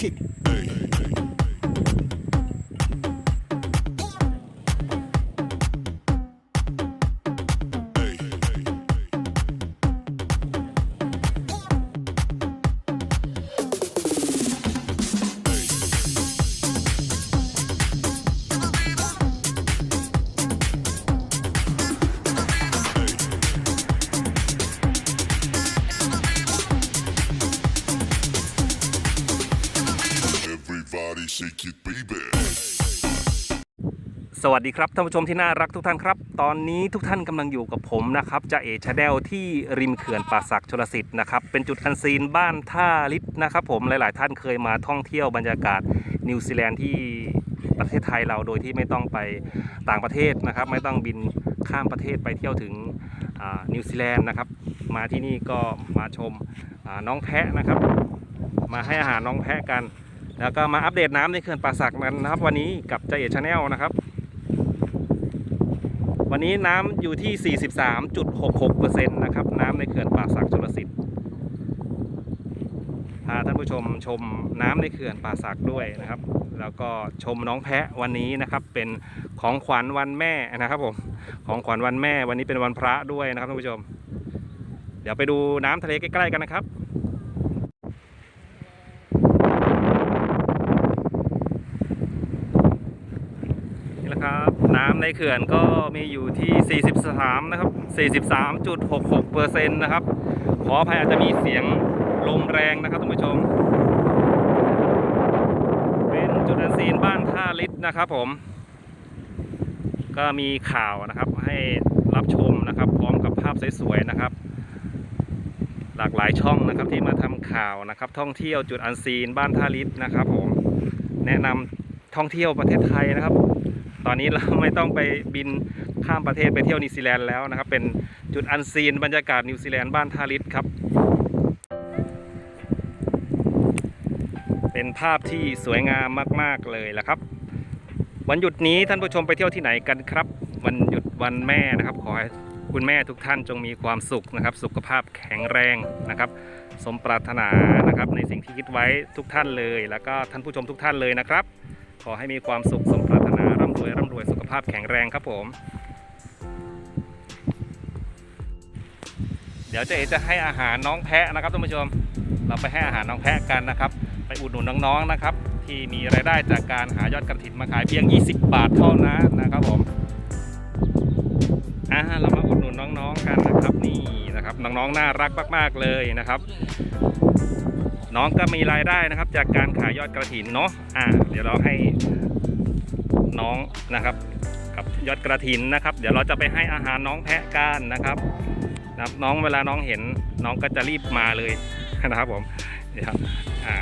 kick. Hey, hey. สวัสดีครับท่านผู้ชมที่น่ารักทุกท่านครับ ตอนนี้ทุกท่านกำลังอยู่กับผมนะครับจะเอชาแนลที่ริมเขื่อนป่าสักชลสิทธิ์นะครับเป็นจุดอันซีนบ้านท่าลิศนะครับ ผมหลาย ๆ ท่านเคยมาท่องเที่ยวบรรยากาศนิวซีแลนด์ที่ประเทศไทยเราโดยที่ไม่ต้องไปต่างประเทศนะครับ ไม่ต้องบินข้ามประเทศไปเที่ยวถึงนิวซีแลนด์นะครับ มาที่นี่ก็มาชมน้องแพะนะครับ มาให้อาหารน้องแพะกัน แล้วก็มาอัปเดตน้ำในเขื่อนป่าสักนั้นนะครับ วันนี้กับใจเอชาแนลนะครับ วันนี้น้ำอยู่ที่ 43.66%นะครับน้ำในเขื่อนป่าสักชลสิทธิ์พาท่านผู้ชมชมน้ำในเขื่อนป่าสักด้วยนะครับ แล้วก็ชมน้องแพะวันนี้นะครับ เป็นของขวัญวันแม่นะครับผมของขวัญวันแม่วันนี้เป็นวันพระด้วยนะครับท่านผู้ชม เดี๋ยวไปดูน้ำทะเลใกล้ๆกันนะครับ นี่แหละครับ น้ำในเขื่อนก็มีอยู่ที่ 43 นะครับ 43.66เปอร์เซ็นต์นะครับ ขออภัยอาจจะมีเสียงลมแรงนะครับท่านผู้ชม เป็นจุดอันซีนบ้านท่าลิศนะครับผม ก็มีข่าวนะครับให้รับชมนะครับ พร้อมกับภาพสวยๆนะครับหลากหลายช่องนะครับที่มาทำข่าวนะครับ ท่องเที่ยวจุดอันซีนบ้านท่าลิศนะครับ ผมแนะนำท่องเที่ยวประเทศไทยนะครับ ตอนนี้เราไม่ต้องไปบินข้ามประเทศไปเที่ยวนิวซีแลนด์แล้วนะครับ เป็นจุดอันซีนบรรยากาศนิวซีแลนด์บ้านทาริสครับ เป็นภาพที่สวยงามมาก ๆ เลยละครับ วันหยุดนี้ท่านผู้ชมไปเที่ยวที่ไหนกันครับ วันหยุดวันแม่นะครับ ขอให้คุณแม่ทุกท่านจงมีความสุขนะครับ สุขภาพแข็งแรงนะครับ สมปรารถนานะครับในสิ่งที่คิดไว้ทุกท่านเลย แล้วก็ท่านผู้ชมทุกท่านเลยนะครับ ขอให้มีความสุขสม ภาพแข็งแรงครับผม เดี๋ยวเจะเอจะให้อาหารน้องแพะนะครับท่านผู้ชม เราไปให้อาหารน้องแพะกันนะครับ ไปอุดหนุนน้องๆนะครับ ที่มีรายได้จากการหายอดกระถิ่นมาขายเพียง 20 บาทเท่านั้นนะครับผมอ่าเรามาอุดหนุนน้องๆกันนะครับนี่นะครับน้องๆน่ารักมากๆเลยนะครับน้องก็มีรายได้นะครับจากการขายยอดกระถินเนาะ อ่า เดี๋ยวเราให้ น้องนะครับ กับยอดกระถินนะครับ เดี๋ยวเราจะไปให้อาหารน้องแพะกันนะครับนะครับ น้องเวลาน้องเห็นน้องก็จะรีบมาเลยนะครับผมเดี๋ยวอ่า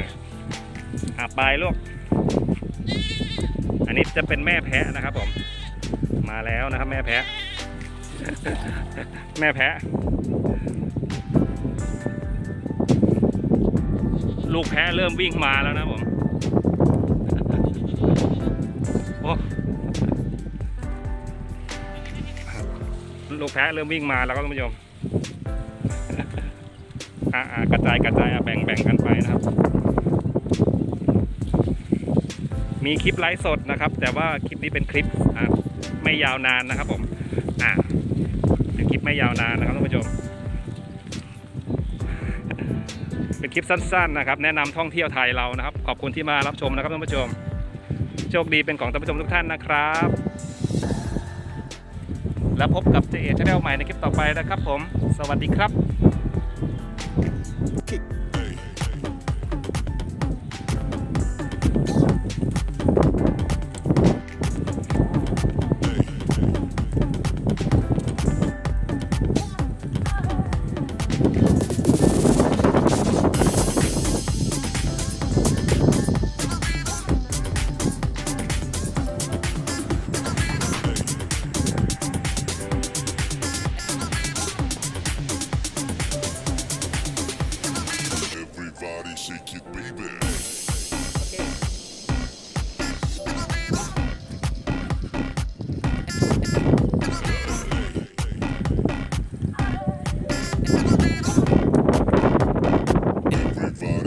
อ่าไปลูกอันนี้จะเป็นแม่แพะนะครับผม มาแล้วนะครับแม่แพะ แม่แพะ ลูกแพะเริ่มวิ่งมาแล้วนะผม ลูกแพะเริ่มวิ่งมาแล้วก็ท่านผู้ชมอ่ากระจายกระจายแบ่งแบ่งกันไปนะครับ มีคลิปไลฟ์สดนะครับ แต่ว่าคลิปนี้เป็นคลิปไม่ยาวนานนะครับ ผมอ่าเป็นคลิปไม่ยาวนานนะครับท่านผู้ชม เป็นคลิปสั้น ๆ นะครับ แนะนำท่องเที่ยวไทยเรานะครับ ขอบคุณที่มารับชมนะครับท่านผู้ชม โชคดีเป็นของท่านผู้ชมทุกท่านนะครับ แล้วพบกับเจเอชแนลใหม่ในคลิปต่อไปนะครับผม สวัสดีครับ Kick.